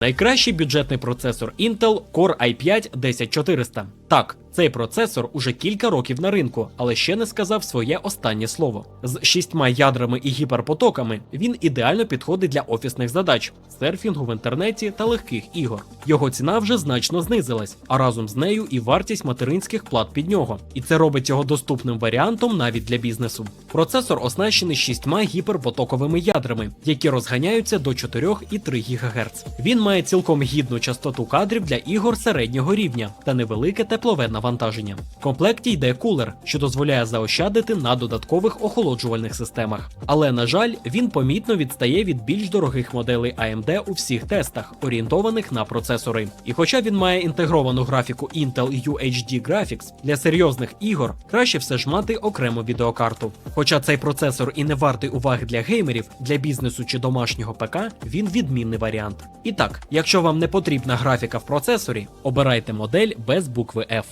Найкращий бюджетний процесор Intel Core i5 10400. Так, цей процесор уже кілька років на ринку, але ще не сказав своє останнє слово. З шістьма ядрами і гіперпотоками він ідеально підходить для офісних задач, серфінгу в інтернеті та легких ігор. Його ціна вже значно знизилась, а разом з нею і вартість материнських плат під нього. І це робить його доступним варіантом навіть для бізнесу. Процесор оснащений шістьма гіперпотоковими ядрами, які розганяються до 4,3 ГГц. Він має цілком гідну частоту кадрів для ігор середнього рівня та невелике теплове навантаження. В комплекті йде кулер, що дозволяє заощадити на додаткових охолоджувальних системах. Але на жаль, він помітно відстає від більш дорогих моделей AMD у всіх тестах, орієнтованих на процесори. І хоча він має інтегровану графіку Intel UHD Graphics, для серйозних ігор краще все ж мати окрему відеокарту. Хоча цей процесор і не вартий уваги для геймерів, для бізнесу чи домашнього ПК, він відмінний варіант. І так, якщо вам не потрібна графіка в процесорі, обирайте модель без букви F.